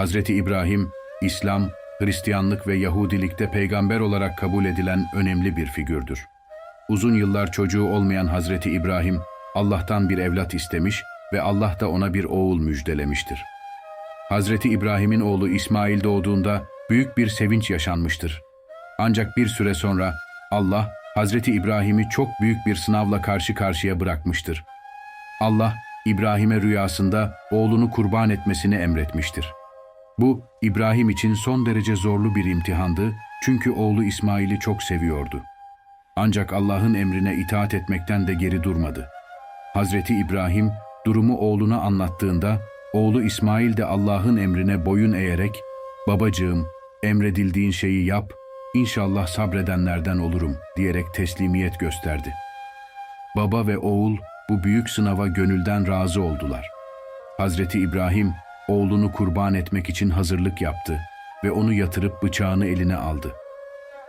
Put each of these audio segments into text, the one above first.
Hazreti İbrahim, İslam, Hristiyanlık ve Yahudilikte peygamber olarak kabul edilen önemli bir figürdür. Uzun yıllar çocuğu olmayan Hazreti İbrahim, Allah'tan bir evlat istemiş ve Allah da ona bir oğul müjdelemiştir. Hazreti İbrahim'in oğlu İsmail doğduğunda büyük bir sevinç yaşanmıştır. Ancak bir süre sonra Allah Hazreti İbrahim'i çok büyük bir sınavla karşı karşıya bırakmıştır. Allah İbrahim'e rüyasında oğlunu kurban etmesini emretmiştir. Bu İbrahim için son derece zorlu bir imtihandı çünkü oğlu İsmail'i çok seviyordu. Ancak Allah'ın emrine itaat etmekten de geri durmadı. Hazreti İbrahim durumu oğluna anlattığında oğlu İsmail de Allah'ın emrine boyun eğerek "Babacığım, emredildiğin şeyi yap, inşallah sabredenlerden olurum." diyerek teslimiyet gösterdi. Baba ve oğul bu büyük sınava gönülden razı oldular. Hazreti İbrahim oğlunu kurban etmek için hazırlık yaptı ve onu yatırıp bıçağını eline aldı.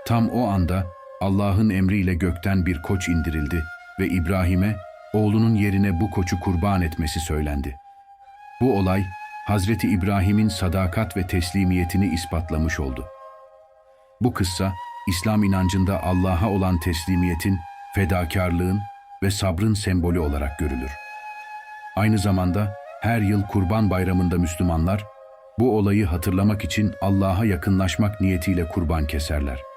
Tam o anda Allah'ın emriyle gökten bir koç indirildi ve İbrahim'e oğlunun yerine bu koçu kurban etmesi söylendi. Bu olay Hazreti İbrahim'in sadakat ve teslimiyetini ispatlamış oldu. Bu kıssa İslam inancında Allah'a olan teslimiyetin, fedakarlığın ve sabrın sembolü olarak görülür. Aynı zamanda her yıl Kurban Bayramı'nda Müslümanlar bu olayı hatırlamak için Allah'a yakınlaşmak niyetiyle kurban keserler.